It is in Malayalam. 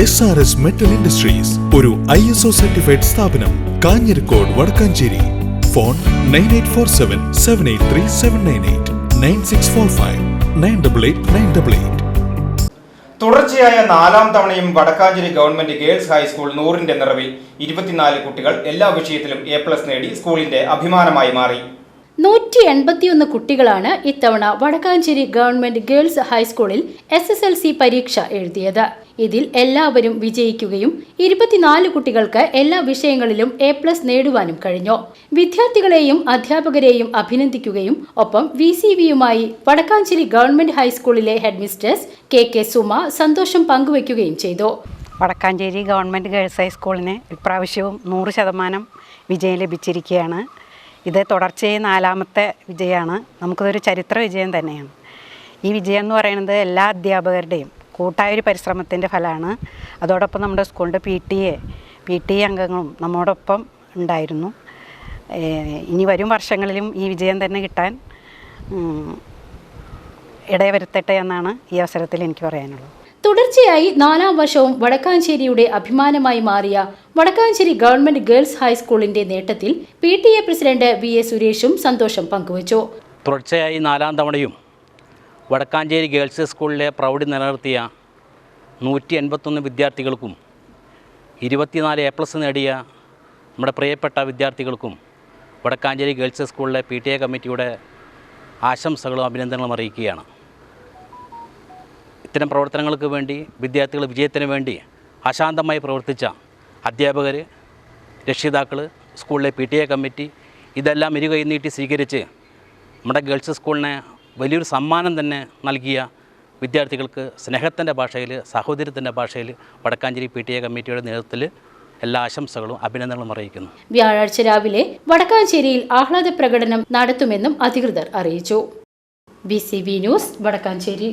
S R S metal industries ഒരു ഐ എസ് ഒ സർട്ടിഫൈഡ് സ്ഥാപനം Kanjirakode Vadakkanchery. Phone nine eight four seven seven eight three seven nine eight nine six four five nine double eight nine double eight തുടർച്ചയായ നാലാം തവണയും വടക്കാഞ്ചേരി ഗവൺമെന്റ് ഗേൾസ് ഹൈസ്കൂൾ നൂറിന്റെ നിറവിൽ ഇരുപത്തിനാല് കുട്ടികൾ എല്ലാ വിഷയത്തിലും എ പ്ലസ് നേടി സ്കൂളിന്റെ അഭിമാനമായി മാറി. നൂറ്റി എൺപത്തിയൊന്ന് കുട്ടികളാണ് ഇത്തവണ വടക്കാഞ്ചേരി ഗവൺമെന്റ് ഗേൾസ് ഹൈസ്കൂളിൽ എസ് എസ് എൽ സി പരീക്ഷ എഴുതിയത്. ഇതിൽ എല്ലാവരും വിജയിക്കുകയും ഇരുപത്തിനാല് കുട്ടികൾക്ക് എല്ലാ വിഷയങ്ങളിലും എ പ്ലസ് നേടുവാനും കഴിഞ്ഞു. വിദ്യാർത്ഥികളെയും അധ്യാപകരെയും അഭിനന്ദിക്കുകയും ഒപ്പം വി സി വിയുമായി വടക്കാഞ്ചേരി ഗവൺമെന്റ് ഹൈസ്കൂളിലെ ഹെഡ്മിസ്റ്റേഴ്സ് കെ കെ സുമ സന്തോഷം പങ്കുവയ്ക്കുകയും ചെയ്തു. വടക്കാഞ്ചേരി ഗവൺമെന്റ് ഗേൾസ് ഹൈസ്കൂളിന് ഇപ്രാവശ്യവും നൂറ് ശതമാനം വിജയം ലഭിച്ചിരിക്കുകയാണ്. ഇത് തുടർച്ചയായി നാലാമത്തെ വിജയമാണ്. നമുക്കിതൊരു ചരിത്ര വിജയം തന്നെയാണ്. ഈ വിജയം എന്ന് പറയുന്നത് എല്ലാ അധ്യാപകരുടെയും കൂട്ടായൊരു പരിശ്രമത്തിന്റെ ഫലമാണ്. അതോടൊപ്പം നമ്മുടെ സ്കൂളിന്റെ P T A P T A അംഗങ്ങളും നമ്മോടൊപ്പം ഉണ്ടായിരുന്നു. ഇനി വരും വർഷങ്ങളിലും ഈ വിജയം തന്നെ കിട്ടാൻ ഉം, ഇടവരുത്തട്ടെ എന്നാണ് ഈ അവസരത്തിൽ എനിക്ക് പറയാനുള്ളത്. തുടർച്ചയായി നാലാം വർഷവും വടക്കാഞ്ചേരിയുടെ അഭിമാനമായി മാറിയ വടക്കാഞ്ചേരി ഗവൺമെന്റ് ഗേൾസ് ഹൈസ്കൂളിന്റെ നേട്ടത്തിൽ P T A president V A സുരേഷും സന്തോഷം പങ്കുവച്ചു. തുടർച്ചയായി നാലാം തവണയും വടക്കാഞ്ചേരി ഗേൾസ് സ്കൂളിലെ പ്രൗഢി നിലനിർത്തിയ നൂറ്റി എൺപത്തൊന്ന് വിദ്യാർത്ഥികൾക്കും ഇരുപത്തിനാല് എ പ്ലസ് നേടിയ നമ്മുടെ പ്രിയപ്പെട്ട വിദ്യാർത്ഥികൾക്കും വടക്കാഞ്ചേരി ഗേൾസ് സ്കൂളിലെ പി ടി എ കമ്മിറ്റിയുടെ ആശംസകളും അഭിനന്ദനങ്ങളും അറിയിക്കുകയാണ്. ഇത്തരം പ്രവർത്തനങ്ങൾക്ക് വേണ്ടി വിദ്യാർത്ഥികളുടെ വിജയത്തിന് വേണ്ടി അശാന്തമായി പ്രവർത്തിച്ച അധ്യാപകർ രക്ഷിതാക്കൾ സ്കൂളിലെ പി ടി എ കമ്മിറ്റി ഇതെല്ലാം ഇരുകൈ നീട്ടി സ്വീകരിച്ച് നമ്മുടെ ഗേൾസ് സ്കൂളിനെ വലിയൊരു സമ്മാനം തന്നെ നൽകിയ വിദ്യാർത്ഥികൾക്ക് സ്നേഹത്തിന്റെ ഭാഷയിൽ സാഹോദര്യത്തിന്റെ ഭാഷയിൽ വടക്കാഞ്ചേരി പി ടി എ കമ്മിറ്റിയുടെ നേതൃത്വത്തിൽ എല്ലാ ആശംസകളും അഭിനന്ദനങ്ങളും അറിയിക്കുന്നു. വ്യാഴാഴ്ച രാവിലെ വടക്കാഞ്ചേരിയിൽ ആഹ്ലാദ പ്രകടനം നടത്തുമെന്നും അധികൃതർ അറിയിച്ചു. B news Vadakkanchery.